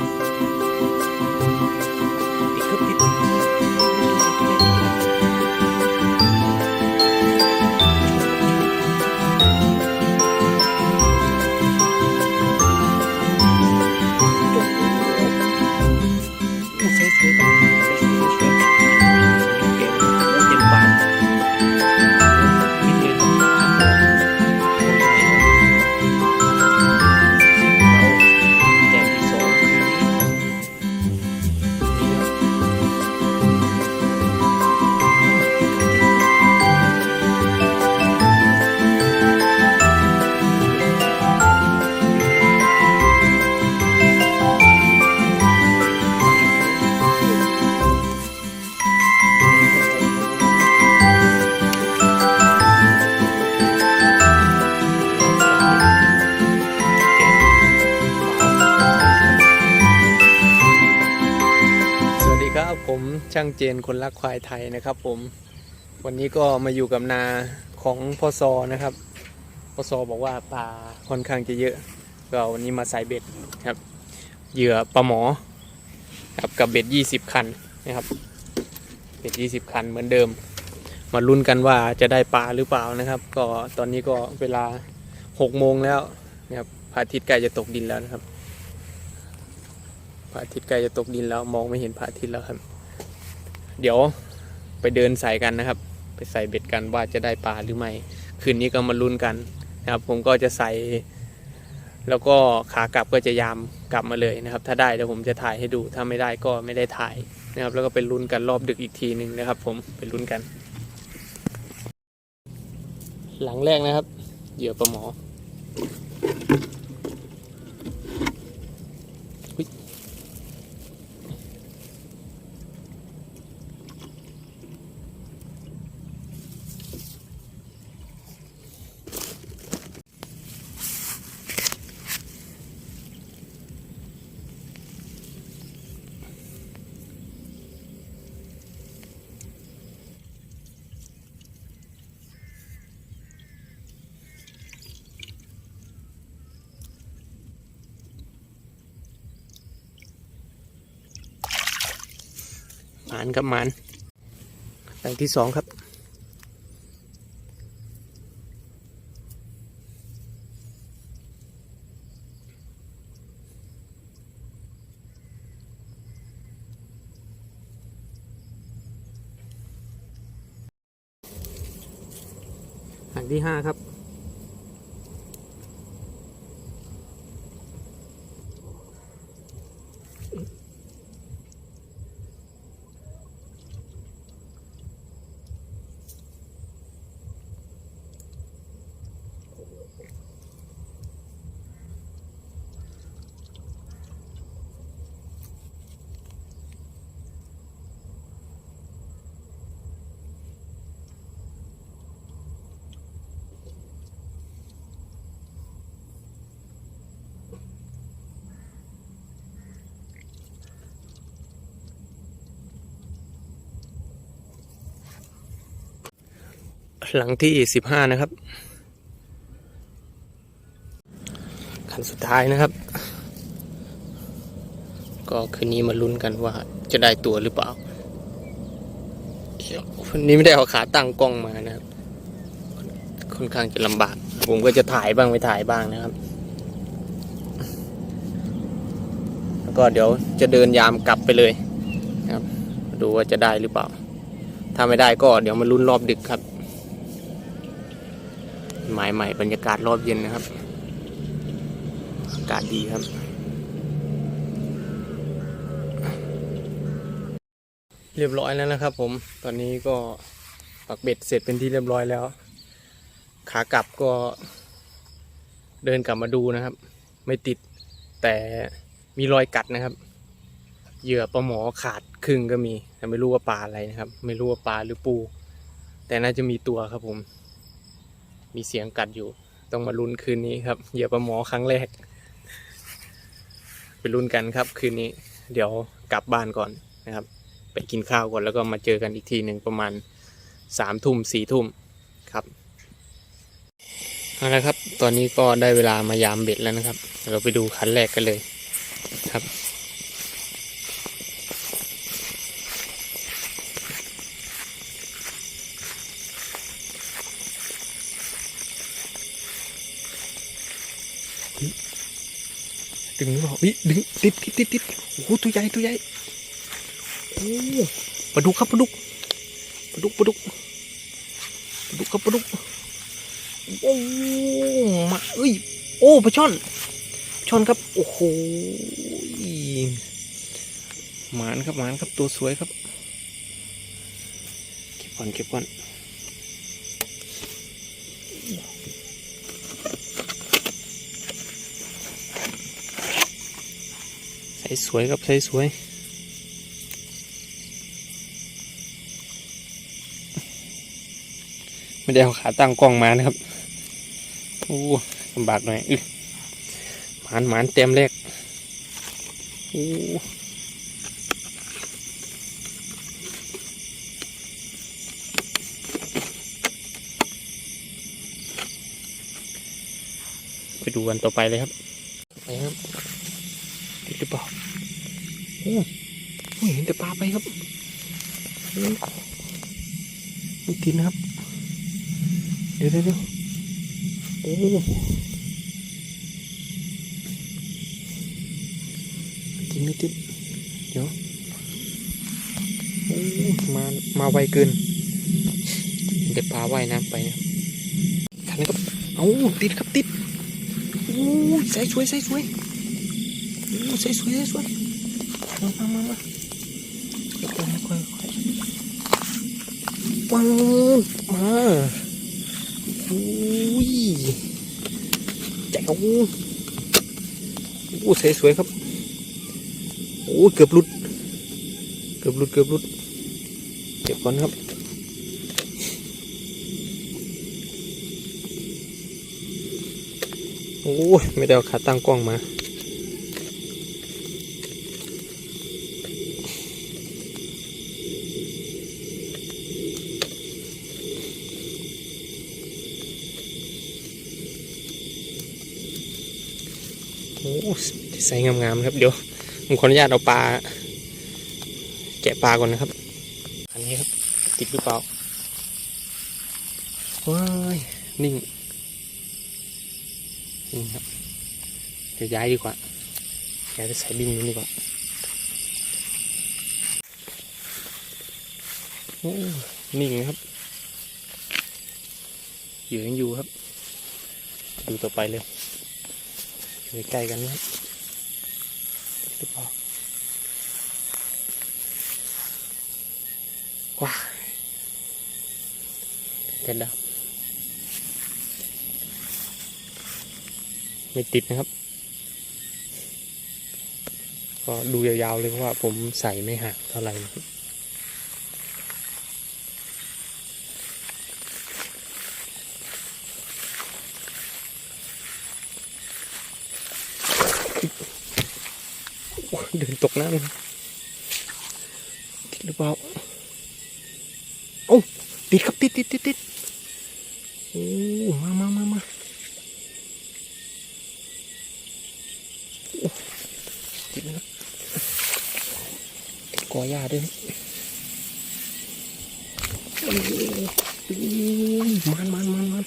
ติางเจนคนรักควายไทยนะครับผม วันนี้ก็มาอยู่กับนาของพอซอนะครับพอซอบอกว่าปลาค่อนข้างจะเยอะ ก็วันนี้มาใส่เบ็ดครับเหยื่อปลาหมอครับกับเบ็ด 20 คันนะครับ เบ็ด 20 คันเหมือนเดิม มาลุ้นกันว่าจะได้ปลาหรือเปล่านะครับ ก็ตอนนี้ก็เวลา6โมงแล้วนะครับพระอาทิตย์ใกล้จะตกดินแล้วนะครับพระอาทิตย์ใกล้จะตกดินแล้วมองไม่เห็นพระอาทิตย์แล้วครับ เดี๋ยวไปเดินใส่กันนะครับ ไปใส่เบ็ดกันว่าจะได้ปลาหรือไม่ คืนนี้ก็มาลุ้นกันนะครับ ผมก็จะใส่ แล้วก็ขากลับก็จะยามกลับมาเลยนะครับ ถ้าได้เดี๋ยวผมจะถ่ายให้ดู ถ้าไม่ได้ก็ไม่ได้ถ่ายนะครับ แล้วก็ไปลุ้นกันรอบดึกอีกทีหนึ่งนะครับ ผมไปลุ้นกัน หลังแรกนะครับเหยื่อปลาหมอานครับหมานหลังที่สองครับหลังที่ห้าครับ หลังที่สิบห้านะครับ คันสุดท้ายนะครับ ก็คืนนี้มาลุ้นกันว่าจะได้ตัวหรือเปล่าววันนี้ไม่ได้เอาขาตั้งกล้องมานะครับ ค่อนข้างจะลำบาก ผมก็จะถ่ายบ้างไม่ถ่ายบ้างนะครับ แล้วก็เดี๋ยวจะเดินยามกลับไปเลยนะครับ ดูว่าจะได้หรือเปล่าถ้าไม่ได้ก็เดี๋ยวมาลุ้นรอบดึกครับ หมายใหม่บรรยากาศรอบเย็นนะครับ อากาศดีครับ เรียบร้อยแล้วนะครับ ผมตอนนี้ก็ปักเบ็ดเสร็จเป็นที่เรียบร้อยแล้ว ขากลับก็เดินกลับมาดูนะครับ ไม่ติดแต่มีรอยกัดนะครับ เหยื่อปลาหมอขาดครึ่งก็มี แต่ไม่รู้ว่าปลาอะไรนะครับ ไม่รู้ว่าปลาหรือปู แต่น่าจะมีตัวครับผม มีเสียงกัดอยู่ ต้องมาลุ้นคืนนี้ครับเหยื่อปลาหมอครั้งแรก ไปลุ้นกันครับคืนนี้ เดี๋ยวกลับบ้านก่อนนะครับ ไปกินข้าวก่อนแล้วก็มาเจอกันอีกทีหนึ่งประมาณสามทุ่มสี่ทุ่มครับเอาละครับ ตอนนี้ก็ได้เวลามายามเบ็ดแล้วนะครับ เราไปดูคันแรกกันเลยครับ ดึงหรือเปล่าวิดึงติดติดติดติดโอ้โหตัวใหญ่ตัวใหญ่โอ้ปลาดุกครับปลาดุกปลาดุกปลาดุกปลาดุกครับปลาดุกโอ้มาเอ้ยโอ้ปลาช่อนช่อนครับโอ้โหหมานครับหมานครับตัวสวยครับเก็บก่อนเก็บก่อน ส่สวยครับใส่สวยไม่ได้เอาขาตั้งกล้องมานะครับโอ้ลำบากหน่อยอึหมานหมานเต็มแรกโอ้ไปดูกันต่อไปเลยครับ ไปครับติดหรือเปล่าโอ้ไม่ เห็นแต่ปลาไปครับไม่ตินครับ เดี๋ยวเดี๋ยวโอ้จริงไม่ติดเดี๋ยวโอ้มา มาไวเกิน เดี๋ยวปลาว่ายน้ำไปทันะครับเอาติดครับติดโอ้ใส่สวยใส่สวยโอ้ใส่สวยใส่สวย มามามามาค่อยค่อยค่อยว้าวมาอุ้ยแจ๋วโอ้สวยสวยครับโอ้เกือบหลุด เกือบหลุดเกือบหลุดเก็บก่อนครับโอ้ยไม่ได้เอาขาตั้งกล้องมา โอ้ ใส่งามๆครับ เดี๋ยวผมขออนุญาตเอาปลา แกะปลาก่อนนะครับ อันนี้ครับ ติดหรือเปล่าว้ายนิ่งนิ่งครับเดี๋ยวย้ายดีกว่าย้ายไปใส่บินนู้ดีกว่าโอ้นิ่งครับอยู่ยังอยู่ครับ ดูต่อไปเลยอยู่ใกล้กันนะครับหรือเปล่าว้า เด็ดแล้ว ไม่ติดนะครับ ก็ดูยาวๆเลยเพราะว่าผมใส่ไม่หักเท่าไหร่เดินตกน้ำติดหรือเปล่าโอ้ติดครับติดติดติดติด อ้มามามามาติดนะติดกอหญ้าด้วยมันมันมันมัน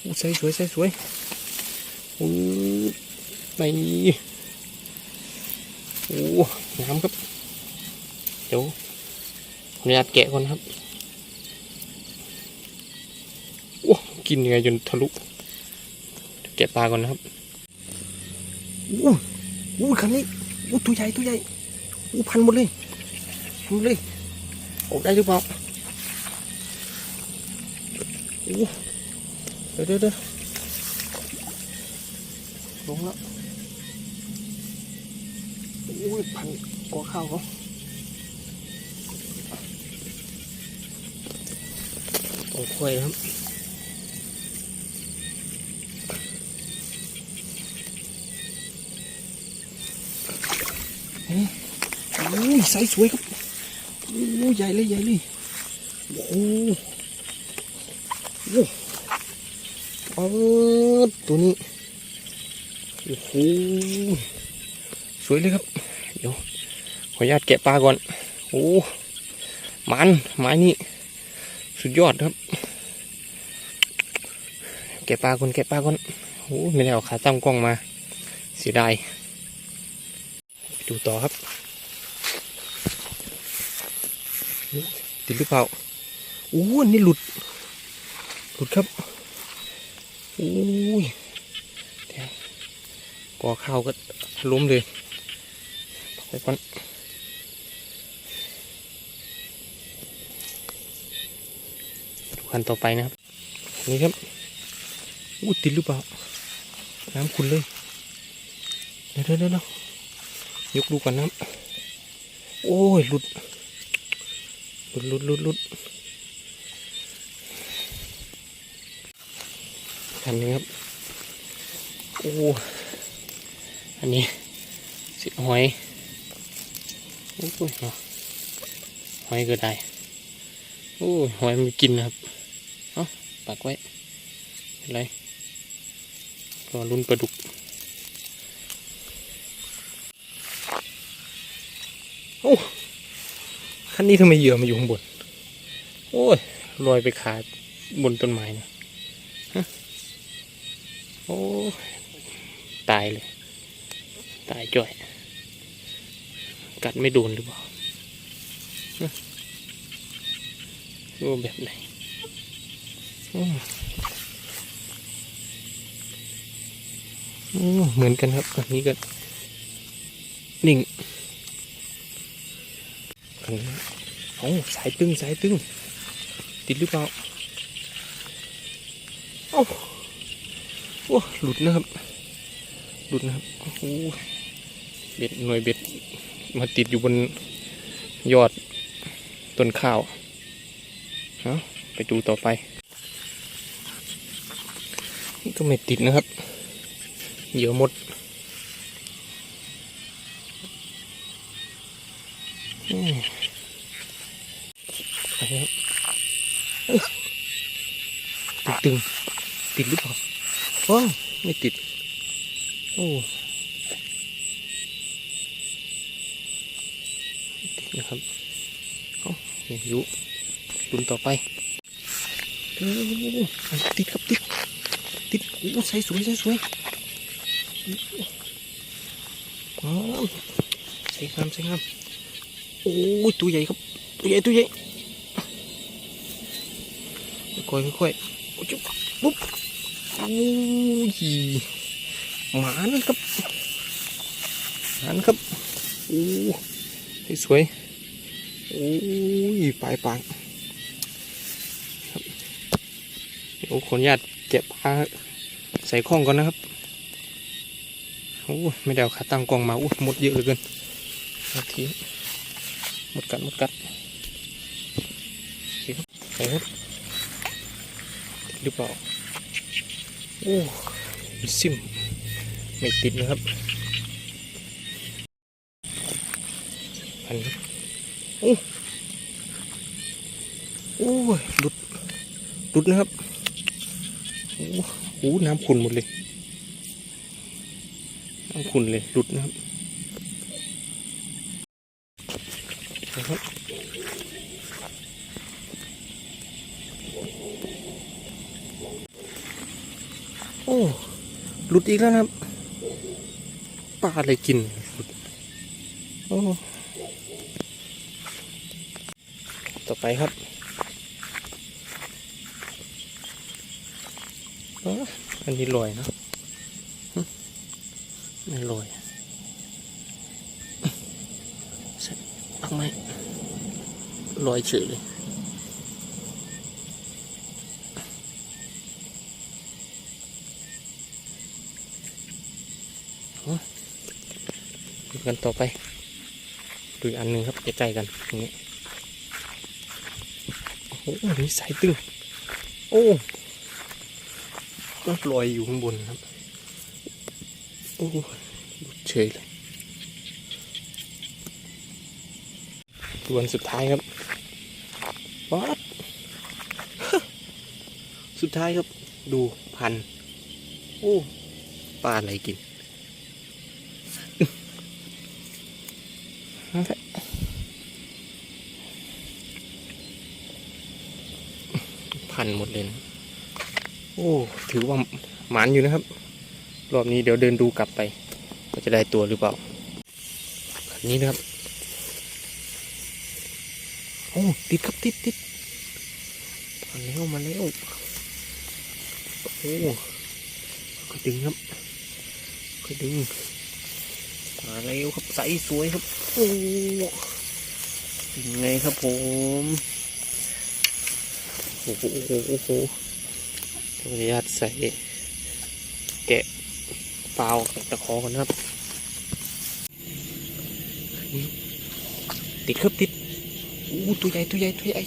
โอ้ใส่สวยใส่สวยโอ้ในโอ้น้ำครับ เดี๋ยวขออนุญาตแกะก่อนครับ กินยังไงจนทะลุแกะปลาก่อนนะครับโอ้โหคันนี้โอ้ตัวใหญ่ตัวใหญ่โอ้พันหมดเลยพันหมดเลยออกได้หรือเปล่าโอ้เดี๋ยวเดี๋ยวลงแล้วโอ้พันกอข้าวเขาโอ้ค่อยนะครับ โอ้ยไซส์สวยครับโอ้ยใหญ่เลยใหญ่เลยโอ้โหโอ้โอ้ตัวนี้โอ้โหสวยเลยครับ เดี๋ยวขออนุญาตแกะปลาก่อนโอ้มันไม้นี่สุดยอดครับ แกะปลาก่อนแกะปลาก่อนโอ้ไม่ได้เอาขาตั้งกล้องมาเสียดายดูต่อครับ ติดหรือเปล่าอู้อันนี่หลุด หลุดครับอู้ยเดี๋ยวกอข้าวก็ล้มเลยไปก่อนดูคันต่อไปนะครับ นี่ครับอู้ติดหรือเปล่า น้ำขุนเลย เดี๋ยวเดี๋ยวเดี๋ยวยกดูก่อนน้ำโอ้ย หลุด ลุดลุดลุดลุดทันนี้ครับ โอ้ อันนี้สิหอยโอ้ยหอยก็ได้ โอ้หอยมันกินนะครับ เอาปักไว้ไม่เป็นไรรอรุ่นปลาดุกโอ้ คันนี้ทำไมเหยื่อมาอยู่ข้างบน โอ้ยลอยไปขาดบนต้นไม้เนี่ยฮะโอ้ตายเลย ตายจ่อย กัดไม่โดนหรือเปล่าโอ้แบบไหนเหมือนกันครับอันนี้ก็นิ่งอันนี้ โอ้สายตึงสายตึง ติดหรือเปล่าโอ้โอ้หลุดนะครับ หลุดนะครับโอ้โหเบ็ดหน่วยเบ็ดมาติดอยู่บนยอดต้นข้าวเอาไปดูต่อไป นี่ก็ไม่ติดนะครับ เยื่อหมดอืม ครับเอ้ยตึงๆติดหรือเปล่าว้ไม่ติด โอ้ติดนะครับเอ้าไม่รู้ลุ้นต่อไปโอ้ติดครับติดติดโอ้ใส่สวยใส่สวยว้ใส่งามใส่งามโอ้ยตัวใหญ่ครับ ตัวใหญ่ตัวใหญ่ ค่อยๆค่อยๆโอ้ยจุ๊บปุ๊บโอ้ยหมานครับหมานครับโอ้สวยโอ้ยปลายปากครับเดี๋ยวขออนุญาตเก็บปลาใส่ข้องก่อนนะครับโอ้ไม่ได้เอาขาตั้งกล้องมาอู้หมดเยอะเหลือเกินนาทีหมดกัดหมดกัดโอเคครับไปครับ หรือเปล่าโอ้ซิมไม่ติดนะครับอันนี้โอ้โอ้ยหลุดหลุดนะครับโอ้โหน้ำขุ่นหมดเลยน้ำขุ่นเลยหลุดนะครับ อ้หลุดอีกแล้วนะครับปลาอะไรกินโอ้ต่อไปครับอันนี้ลอยนะไม่ลอยใส่ปักไหมลอยเฉยเลยเอาดู กันต่อไปดูอันหนึ่งครับใกล้ๆกันตรงนี้โอ้โหนี่สายตึง โอ้ก็ลอยอยู่ข้างบนครับ โอ้หลุดเฉยเลยตัวนสุดท้ายครับวัดสุดท้ายครับ ดูพัน โอ้ ปลาอะไรกิน นั่นแหละพันหมดเลยนะโอ้ ถือว่าหมานอยู่นะครับ รอบนี้เดี๋ยวเดินดูกลับไปว่าจะได้ตัวหรือเปล่าอันนี้นะครับ โอ้ ติดครับติดติดมาแล้วมาแล้ว โอ้ก็ดึงครับก็ดึง มาแล้วครับใสสวยครับ โอ้เป็นไงครับผมโอ้โหโอ้โหโอ้โหขออนุญาตใส่แกะเปล่าตะขอกันะครับนี่ติดครับติดอู้ตัวใหญ่ตัวใหญ่ตัวใหญ่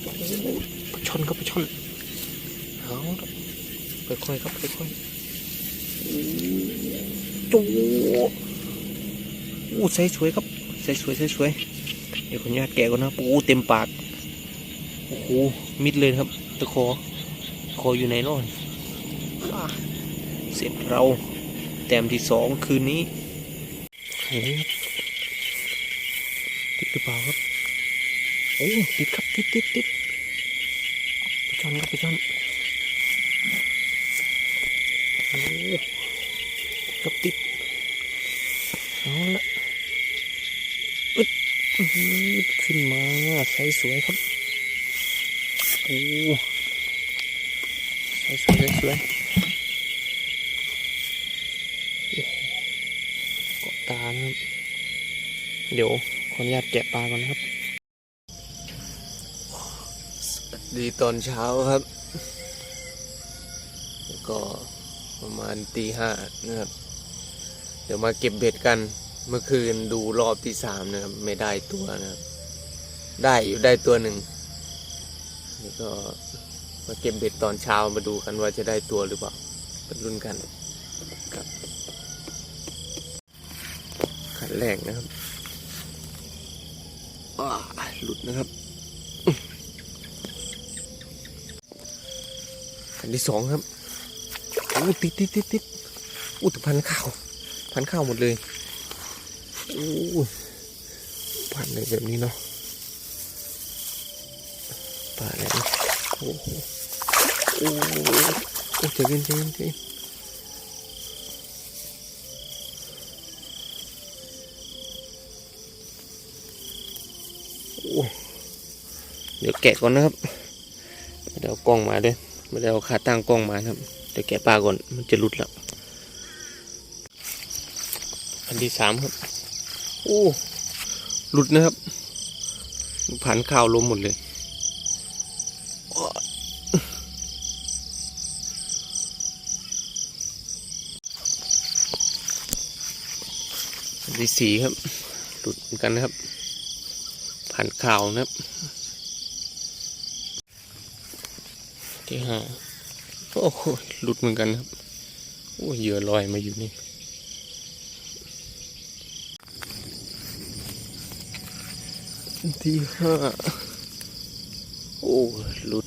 โอ้ปลาช่อนครับปลาช่อนเอาค่อยๆครับค่อยๆ จูอู้ใส่สวยครับใส่สวยใส่สวยเดี๋ยวขออนุญาตแกะก่อนนะโอ้เต็มปากโอ้โหมิดเลยครับตะคอคออยู่ไหนนอนเสร็จเราแต้มที่สองคืนนี้เห็นไหมครับติดหรือเปล่าครับโอ้ติดครับติดติดติดไปชอนครับไปชอนโอ้ ครับติดเอาละอึดขึ้นมาใสสวยครับโอ้ใสสวยสวยเกาะตาครับ เดี๋ยวขออนุญาตแกะปลาก่อนนะครับ สวัสดีตอนเช้าครับ แล้วก็ประมาณตีห้านะครับ เดี๋ยวมาเก็บเบ็ดกันเมื่อคืนดูรอบที่สามนะครับ ไม่ได้ตัวนะครับ ได้อยู่ได้ตัวหนึ่งแล้วก็มาเก็บเบ็ดตอนเช้ามาดูกันว่าจะได้ตัวหรือเปล่าเป็นรุ่นกันครับขันแรกนะครับหลุดนะครับอันที่สองครับโอ้ติดติดติดติดอู้แต่พันข้าว พันข้าวหมดเลยโอ้พันเลยแบบนี้เนาะปลาอะไรโอ้โหโอ้โหเจเย็นเจเย็นเจเย็นโอ้เดี๋ยวแกะก่อนนะครับไม่ได้เอากล้องมาด้วยไม่ได้เอาขาตั้งกล้องมาครับเดี๋ยวแกะปลาก่อนมันจะหลุดแล้ว อั นที่สามครับ โอ้หลุดนะครับผ่านข้าวลมหมดเลยอันที่สี่ครับ หลุดเหมือนกันนะครับ ผ่านข่าวนะครับ ที่ห้าโอ้โหหลุดเหมือนกันครับ โอ้เหยื่อลอยมาอยู่นี่ ที่ห้าโอ้หลุด